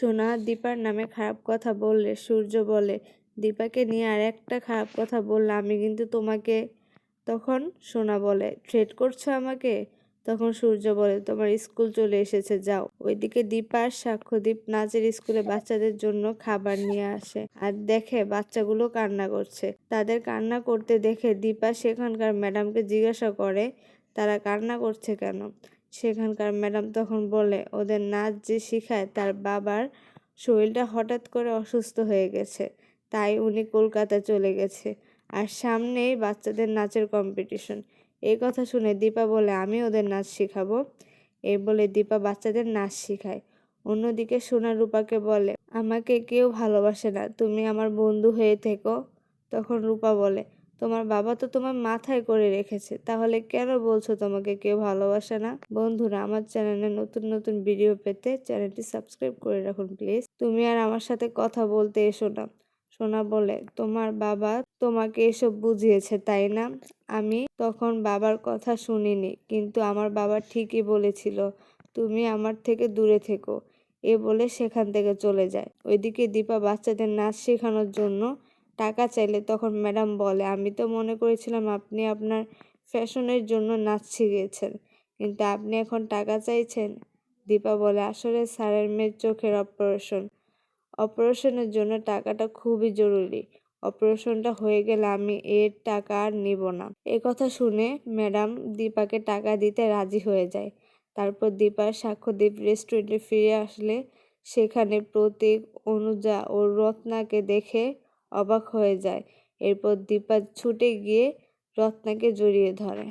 সোনা দীপার নামে খারাপ কথা বললে, সূর্য বলে, দীপাকে নিয়ে আর একটা খারাপ কথা বললে, আমি কিন্তু তোমাকে তখন সোনা বলে ট্রেড করছ আমাকে? তখন সূর্য বলে, তোমার স্কুল চলে এসেছে, যাও। ওইদিকে দীপা আর সাক্ষ্যদীপ নাচের স্কুলে বাচ্চাদের জন্য খাবার নিয়ে আসে আর দেখে বাচ্চাগুলো কান্না করছে। তাদের কান্না করতে দেখে দীপা সেখানকার ম্যাডামকে জিজ্ঞাসা করে, তারা কান্না করছে কেন? সেখানকার ম্যাডাম তখন বলে, ওদের নাচ যে শিখায় তার বাবার শরীরটা হঠাৎ করে অসুস্থ হয়ে গেছে, তাই উনি কলকাতা চলে গেছে। আর সামনেই বাচ্চাদের নাচের কম্পিটিশন এই কথা শুনে দীপা বলে, আমি ওদের নাচ শেখাবো। এ বলে দীপা বাচ্চাদের নাচ শেখায়। অন্যদিকে সোনা রূপাকে বলে, আমাকে কেউ ভালোবাসে না, তুমি আমার বন্ধু হয়ে থেকো। তখন রূপা বলে তোমার বাবা তো তোমার মাথায় করে রেখেছে। তাহলে কেন বলছো তোমাকে কেউ ভালোবাসে না? বন্ধুরা, আমার চ্যানেলে নতুন নতুন ভিডিও পেতে চ্যানেলটি সাবস্ক্রাইব করে রাখুন, প্লিজ। তুমি আর আমার সাথে কথা বলতে এসো না। সোনা বলে, তোমার বাবা তোমাকে এসব বুঝিয়েছে, তাই না? আমি তখন বাবার কথা শুনিনি, কিন্তু আমার বাবা ঠিকই বলেছিল, তুমি আমার থেকে দূরে থেকো। এ বলে সেখান থেকে চলে যায়। ওইদিকে দীপা বাচ্চাদের নাচ শেখানোর জন্য টাকা চাইলে তখন ম্যাডাম বলে, আমি তো মনে করেছিলাম আপনি আপনার ফ্যাশনের জন্য নাচ শিখিয়েছেন কিন্তু আপনি এখন টাকা চাইছেন? দীপা বলে, আসলে স্যারের মেয়ের চোখের অপারেশন, অপারেশনের জন্য টাকাটা খুবই জরুরি। অপারেশনটা হয়ে গেলে আমি এর টাকা আর নিব না। এ কথা শুনে ম্যাডাম দীপাকে টাকা দিতে রাজি হয়ে যায়। তারপর দীপার সাক্ষ্যদ্বীপ রেস্টুরেন্টে ফিরে আসলে সেখানে প্রতীক, অনুজা ও রত্নাকে দেখে অবাক হয়ে যায়। এরপর দীপা ছুটে গিয়ে রত্নাকে জড়িয়ে ধরে।